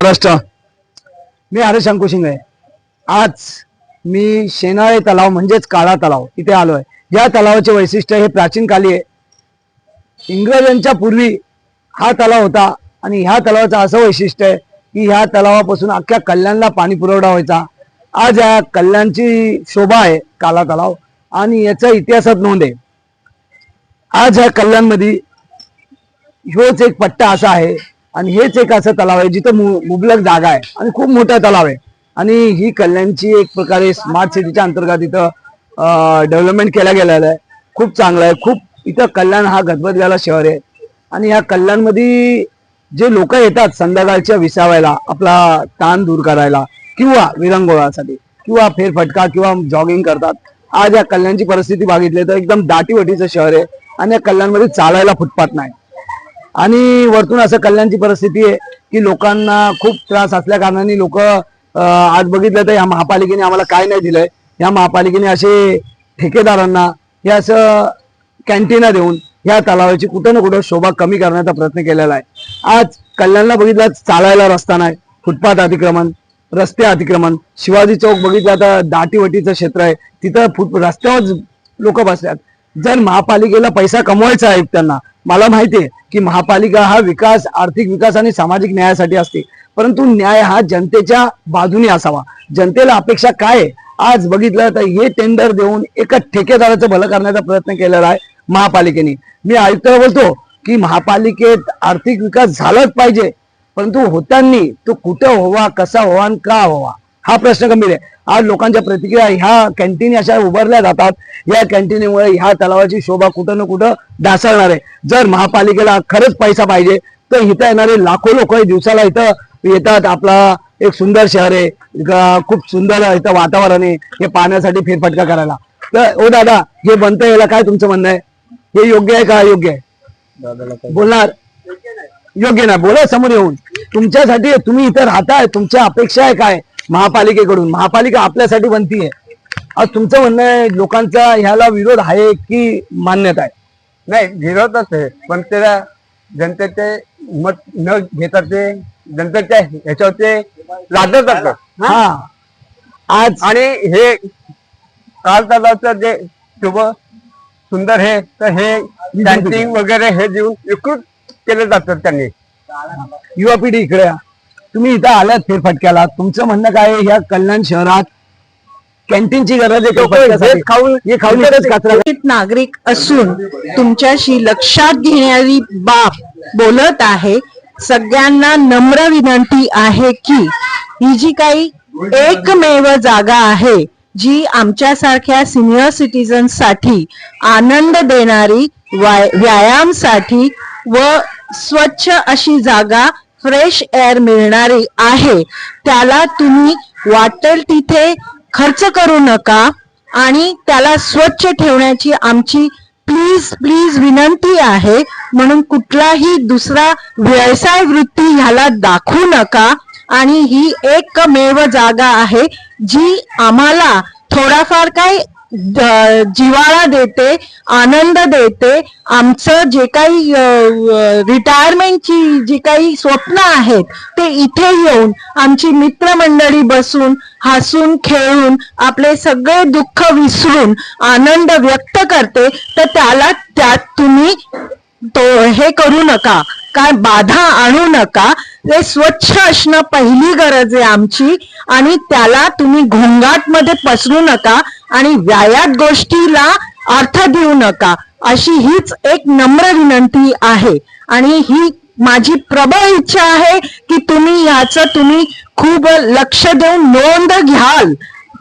महाराष्ट्र. मी हरेश अंकुशिंग आहे आज मी शेनाळे तलाव म्हणजेच काळा तलाव इथे आलो आहे या तलावाचे वैशिष्ट्य हे प्राचीन काली आहे. इंग्रजांच्या पूर्वी हा तलाव होता आणि ह्या तलावाचं असं वैशिष्ट्य आहे की ह्या तलावापासून अख्ख्या कल्याणला पाणी पुरवठा व्हायचा. आज या कल्याणची शोभा आहे काला तलाव आणि याचा इतिहासात नोंद आहे. आज ह्या कल्याणमध्ये ह्योच एक पट्टा असा आहे आणि हेच एक असं तलाव आहे जिथं मु- मुबलक जागा आहे आणि खूप मोठा तलाव आहे. आणि ही कल्याणची एक प्रकारे स्मार्ट सिटीच्या अंतर्गत इथं डेव्हलपमेंट केल्या गेलेलं आहे. खूप चांगलं आहे. खूप इथं कल्याण हा गदबदलेला शहर आहे. आणि ह्या कल्याणमध्ये जे लोक येतात संध्याकाळच्या विसावायला आपला ताण दूर करायला किंवा विरंगुळासाठी किंवा फेरफटका किंवा जॉगिंग करतात आज या कल्याणची परिस्थिती बघितली तर एकदम दाटीवटीचं शहर आहे. आणि या कल्याणमध्ये चालायला फुटपाथ नाही. आणि वरतून असं कल्याणची परिस्थिती आहे की लोकांना खूप त्रास असल्या कारणाने लोक आज बघितलं तर या महापालिकेने आम्हाला काय नाही दिलंय. या महापालिकेने असे ठेकेदारांना हे असं कॅन्टीना देऊन या तलावाची कुठं ना कुठं शोभा कमी करण्याचा प्रयत्न केलेला आहे. आज कल्याणला बघितलं चालायला रस्ता नाही फुटपाथ अतिक्रमण रस्ते अतिक्रमण. शिवाजी चौक बघितलं तर दाटीवटीचं क्षेत्र आहे. तिथं फुट रस्त्यावर लोक बसल्यात. जर महापालिकेला पैसा कमवायचा आहे त्यांना मला माहिती आहे की महापालिका हा विकास आर्थिक विकास आणि सामाजिक न्यायासाठी असते. परंतु न्याय हा जनतेच्या बाजूने असावा. जनतेला अपेक्षा काय आज बघितलं तर हे टेंडर देऊन एका ठेकेदाराचं भलं करण्याचा प्रयत्न केलेला आहे महापालिकेने. मी आयुक्ताला बोलतो की महापालिकेत आर्थिक विकास झालाच पाहिजे. परंतु होताना तो कुठं व्हावा कसा व्हावा आणि का व्हावा? हा प्रश्न गंभीर आहे. आज लोकांच्या प्रतिक्रिया ह्या कॅन्टीन अशा उभारल्या जातात. या कॅन्टीनमुळे ह्या तलावाची शोभा कुठं ना कुठं ढासळणार आहे. जर महापालिकेला खरंच पैसा पाहिजे तर इथं येणारे लाखो लोक दिवसाला इथं येतात. आपला एक सुंदर शहर आहे. खूप सुंदर इथं वातावरण आहे. हे पाहण्यासाठी फेरफटका करायला. तर ओ दादा हे बनतं याला काय तुमचं म्हणणं आहे? हे योग्य आहे का योग्य आहे? बोलणार? योग्य नाही. बोला समोर येऊन. तुमच्यासाठी तुम्ही इथं राहताय. तुमच्या अपेक्षा आहे काय? महापालिकेकडून. महापालिका आपल्यासाठी बनतीये. आज तुमचं म्हणणं आहे लोकांचा ह्याला विरोध आहे की मान्यता आहे? नाही विरोधच आहे. पण त्याला जनतेचे मत न घेता ते जनतेच्या ह्याच्यावर ते लादत जातात. हा. आज आणि हे काल तलावचं जे शुभ सुंदर हे तर हे कॅन्टीन वगैरे हे देऊन विकृत केले जातात त्यांनी. युवा पिढी इकडे. तुम्ही इथं आलात फेरफटक्याला. तुमचं म्हणणं काय आहे? ह्या कल्याण शहरात कॅन्टीनची गरज आहे खाऊन हे कचरा नागरिक असून तुमच्याशी लक्षात घेणारी बाब बोलत आहे. सगळ्यांना नम्र विनंती आहे की ही जी काही एकमेव जागा आहे जी आमच्यासारख्या सिनियर सिटीजनसाठी आनंद देणारी वाय- व्यायामसाठी व स्वच्छ अशी जागा फ्रेश एअर मिळणारी आहे. त्याला तुम्ही वाटेल तिथे खर्च करू नका आणि त्याला स्वच्छ ठेवण्याची आमची प्लीज प्लीज विनंती आहे. म्हणून कुठलाही दुसरा व्यवसाय वृत्ती ह्याला दाखवू नका. आणि ही एकमेव जागा आहे जी आम्हाला थोडाफार काय जिवाळा जिव्हाळा देते आनंद देते आमचं जे काही रिटायरमेंटची जी काही स्वप्न आहेत ते इथे येऊन आमची मित्रमंडळी बसून हसून खेळून आपले सगळे दुःख विसरून आनंद व्यक्त करते तर त्याला त्यात तुम्ही तो हे करू नका काय बाधा आणू नका ते स्वच्छ असणं पहिली गरज आहे आमची आणि त्याला तुम्ही घोंगाटमध्ये पसरू नका आणि व्यायात गोष्टीला अर्थ देऊ नका अशी हीच एक नम्र विनंती आहे. आणि ही माझी प्रबळ इच्छा आहे की तुम्ही याचं तुम्ही खूप लक्ष देऊन नोंद घ्याल.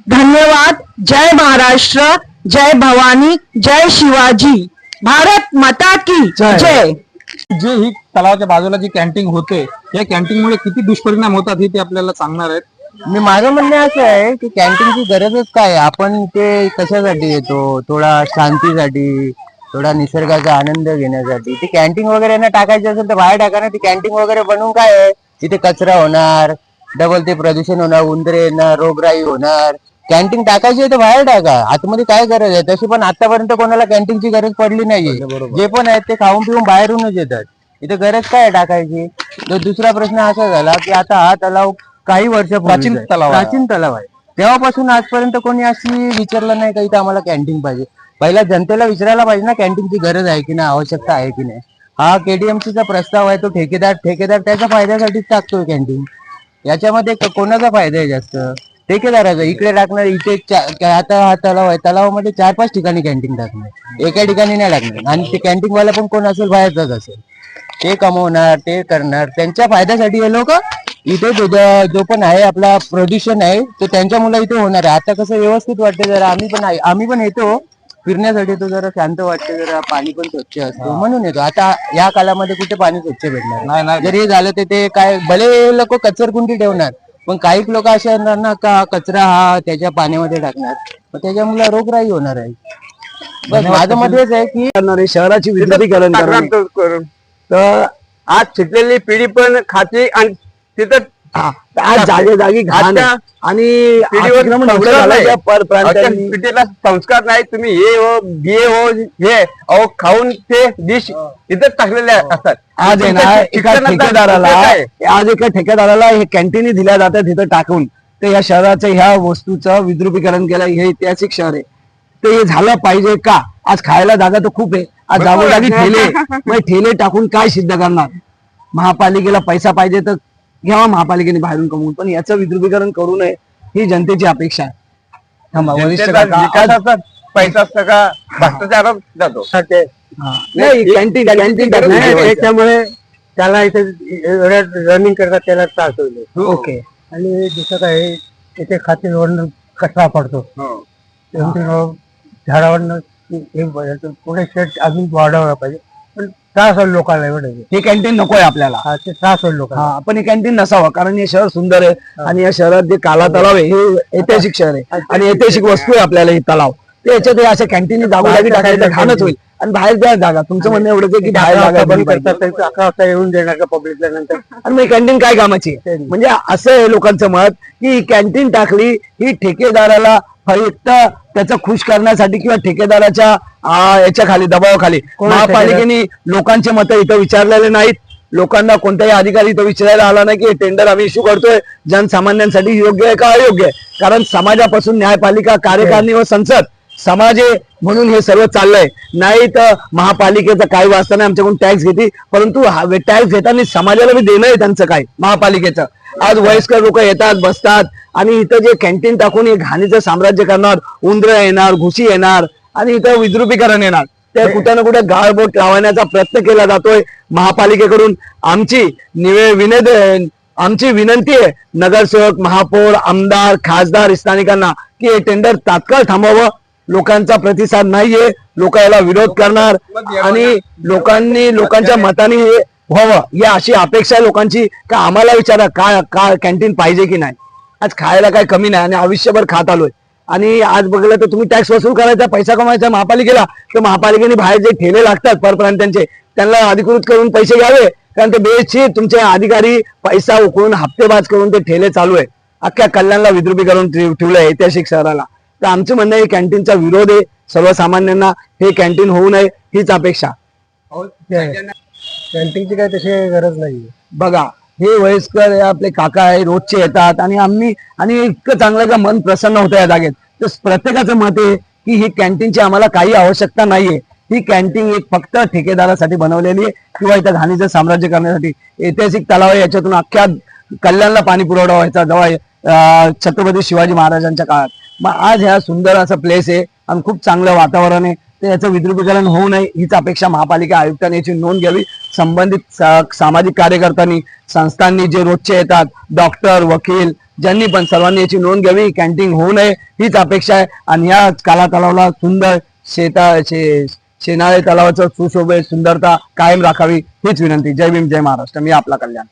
धन्यवाद. जय महाराष्ट्र. जय भवानी. जय शिवाजी. भारत माता की जय. जय. जे ही तलावाच्या बाजूला जी कॅन्टीन होते या कॅन्टीन मुळे किती दुष्परिणाम होतात हे ते आपल्याला सांगणार आहेत. मी माझं म्हणणं असं आहे की कॅन्टीनची गरजच काय? आपण ते कशासाठी येतो? थोडा शांतीसाठी थोडा निसर्गाचा आनंद घेण्यासाठी. ती कॅन्टीन वगैरे ना टाकायची असेल तर बाहेर टाका ना. ती कॅन्टीन वगैरे बनवून काय आहे? तिथे कचरा होणार डबल ते प्रदूषण होणार उंदरे येणार रोगराई होणार. कॅन्टीन टाकायची आहे तर बाहेर टाका. आतमध्ये काय गरज आहे? तशी पण आतापर्यंत कोणाला कॅन्टीनची गरज पडली नाहीये. जे पण आहेत ते खाऊन पिऊन बाहेरूनच येतात. इथे गरज काय आहे टाकायची? तर दुसरा प्रश्न असा झाला की आता हा तलाव काही वर्ष प्राचीन तलाव. प्राचीन तलाव आहे. तेव्हापासून आजपर्यंत कोणी अशी विचारलं नाही का इथे आम्हाला कॅन्टीन पाहिजे. पहिला जनतेला विचारायला पाहिजे ना कॅन्टीनची गरज आहे की नाही आवश्यकता आहे की नाही. हा केडीएमसी चा प्रस्ताव आहे तो ठेकेदार ठेकेदार त्याच्या फायद्यासाठीच टाकतोय कॅन्टीन याच्यामध्ये क- कोणाचा फायदा आहे जास्त? ठेकेदाराचा. इकडे टाकणार इथे चा- आता हा तलाव आहे. तलावामध्ये चार पाच ठिकाणी कॅन्टीन टाकणार. एका ठिकाणी नाही टाकणार. आणि ते कॅन्टीन वाला पण कोण असेल बाहेरचाच असेल. ते कमवणार ते करणार त्यांच्या फायद्यासाठी हे लोक इथे जो जो पण आहे आपला प्रदूषण आहे तो त्यांच्यामुळे इथे होणार आहे. आता कसं व्यवस्थित वाटतं जरा आम्ही पण आहे- आम्ही पण येतो. फिरण्यासाठी तो जरा शांत वाटते जरा पाणी पण स्वच्छ असतं म्हणून येतो. आता या कालामध्ये कुठे पाणी स्वच्छ भेटणार? नाही नाही. जर हे झालं तर ते काय भले लोक कचरकुंडी ठेवणार पण काही लोक असे असणार ना का कचरा हा त्याच्या पाण्यामध्ये टाकणार. मग त्याच्यामुळे रोगराई होणार आहे. बस माझं मत हेच आहे की करणारे शहराची विद्युतीकरण करणे तर आज शिकलेली पिढी पण खाते आणि तिथं आज जागे जागी घाण आहे. आजच्या आणि पिढीवर अतिक्रमण एवढं संस्कार नाही. त्या पर आजच्या प्रांतांनी पिढीला संस्कार नाही. तुम्ही हे हो घे हो हे अहो खाऊन ते डिश इथं टाकलेले असतात. आज आहे ना तुमच्या एका शिक्षणाचा ठेकेदाराला उपयोग काय? आज एका ठेकेदाराला हे कॅन्टीन दिल्या जातात तिथं टाकून. ते या शहराचं ह्या वस्तूचं विद्रुपीकरण केलं हे ऐतिहासिक शहर आहे. ते हे झालं पाहिजे का? आज खायला जागा तर खूप आहे. आज जागोजागी ठेले. मग ठेले टाकून काय सिद्ध करणार? महापालिकेला पैसा पाहिजे तर घ्यावा महापालिकेने बाहेरून कमवून. पण याचं विद्रुपीकरण करू नये ही जनतेची अपेक्षा आहे. थांबा वरिष्ठ जनतेचा काका, आज- विकासाचा पैसा सगळा भ्रष्टाचारात जातो. हा. नाही कॅन्टीन कॅन्टीन नाही, त्याच्यामुळे त्याला इथे रनिंग करतात त्याला त्रास होईल. ओके. आणि दुसरं काय इथे खातेवरनं कचरा पडतो. झाडावरनं पुढे शेट अजून वाढवला पाहिजे. त्रास होईल लोकांना एवढं हे कॅन्टीन नकोय आपल्याला. हा ते त्रास होईल लोकांना. हा पण हे कॅन्टीन नसावं कारण हे शहर सुंदर आहे आणि या शहरात जे काला तलाव आहे हे ऐतिहासिक शहर आहे. आणि ऐतिहासिक वस्तू आहे आपल्याला हे तलाव. ते याच्यात अशा कॅन्टीन जागोजागी टाकायचं घाणच होईल. आणि बाहेर द्या जागा. तुमचं म्हणणं एवढंच आहे की बाहेर जागा बंद. करतात अकरा वाजता येऊन देणार का पब्लिकला नंतर? आणि मग कॅन्टीन काय कामाची? म्हणजे असं आहे लोकांचं मत की कॅन्टीन टाकली ही ठेकेदाराला फक्त त्याचा खुश करण्यासाठी किंवा ठेकेदाराच्या याच्या खाली दबावाखाली. महापालिकेने लोकांचे मत इथं विचारलेले नाहीत. लोकांना कोणताही अधिकारी इथं विचारायला आला नाही की हे टेंडर आम्ही इश्यू करतोय. जनसामान्यांसाठी योग्य आहे का अयोग्य आहे? कारण समाजापासून न्यायपालिका कार्यकारिणी व संसद समाज आहे म्हणून हे सर्व चाललंय. नाही तर महापालिकेचं काही वाचता नाही आमच्याकडून टॅक्स घेते. परंतु टॅक्स घेताना समाजाला बी देणं आहे त्यांचं काय महापालिकेचं. आज वयस्कर लोक येतात बसतात. आणि इथं जे कॅन्टीन टाकून हे घाणीचं साम्राज्य करणार उंदर येणार घुशी येणार आणि इथं विद्रुपीकरण येणार. ते कुठे ना कुठे गाळबोट लावण्याचा प्रयत्न केला जातोय. महापालिकेकडून आमची निवे विनद आमची विनंती आहे नगरसेवक महापौर आमदार खासदार स्थानिकांना की हे टेंडर तात्काळ थांबवावं. लोकांचा प्रतिसाद नाहीये लोक याला विरोध करणार आणि लोकांनी लोकांच्या मताने हे व्हावं या अशी अपेक्षा आहे लोकांची. का आम्हाला विचारा काय का कॅन्टीन पाहिजे की नाही? आज खायला काय कमी नाही आणि आयुष्यभर खात आलोय. आणि आज बघलं तर तुम्ही टॅक्स वसूल करायचा पैसा कमायचा महापालिकेला. तर महापालिकेने बाहेर जे ठेले लागतात परप्रांतांचे त्यांना अधिकृत करून पैसे घ्यावे. कारण ते बेची तुमचे अधिकारी पैसा उकळून हप्तेबाज करून ते ठेले चालू आहे. अख्ख्या कल्याणला विद्रुपीकरण करून ठेवलंय ऐतिहासिक शहराला. तर आमचं म्हणणं आहे कॅन्टीनचा विरोध आहे. सर्वसामान्यांना हे कॅन्टीन होऊ नये हीच अपेक्षा. कॅन्टीनची काय तशी गरज नाही बघा हे वयस्कर हे आपले काका आहे रोजचे येतात आणि आम्ही आणि इतकं चांगलं का मन प्रसन्न होतं या जागेत. तर प्रत्येकाचं मत आहे की ही कॅन्टीनची आम्हाला काही आवश्यकता नाहीये. ही कॅन्टीन एक फक्त ठेकेदारासाठी बनवलेली आहे किंवा इथं घाणीचं साम्राज्य करण्यासाठी. ऐतिहासिक तलाव आहे याच्यातून अख्ख्या कल्याणला पाणी पुरवठा व्हायचा. जेव्हा अं, छत्रपती शिवाजी महाराजांच्या काळात. मग आज ह्या सुंदर असं प्लेस आहे आणि खूप चांगलं वातावरण आहे. तर याचं विद्रुपीकरण होऊ नये हीच अपेक्षा महापालिका आयुक्तांनी याची नोंद घ्यावी. संबंधित सामाजिक कार्यकर्त्यांनी संस्थांनी जे रोजचे येतात डॉक्टर वकील ज्यांनी पण सर्वांनी याची नोंद घ्यावी कॅन्टीन होऊ नये हीच अपेक्षा आहे. आणि या काला तलावाला सुंदर शेता शे शेनाळे तलावाचं सुशोभे सुंदरता कायम राखावी हीच विनंती. जय भीम जय महाराष्ट्र. मी आपला कल्याण.